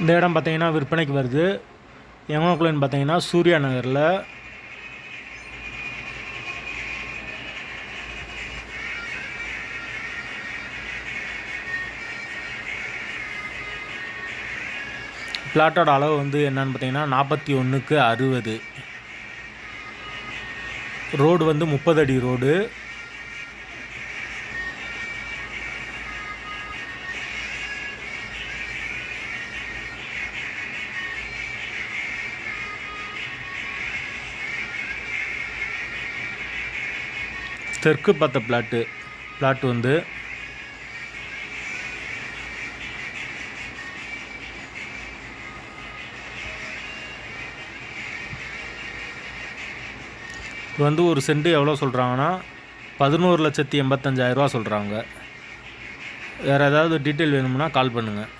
இந்த இடம் பார்த்தீங்கன்னா விற்பனைக்கு வருது. எங்கோக்குலன்னு பார்த்தீங்கன்னா சூர்யா நகரில். பிளாட்டோட அளவு வந்து என்னன்னு பார்த்தீங்கன்னா நாற்பத்தி ஒன்றுக்கு அறுபது. ரோடு வந்து முப்பது அடி ரோடு. தெற்கு பார்த்த பிளாட்டு பிளாட் வந்து இது வந்து ஒரு செண்டு எவ்வளோ சொல்கிறாங்கன்னா பதினோரு லட்சத்தி எண்பத்தஞ்சாயிரரூவா சொல்கிறாங்க வேறு ஏதாவது டீட்டெயில் வேணும்னா கால் பண்ணுங்கள்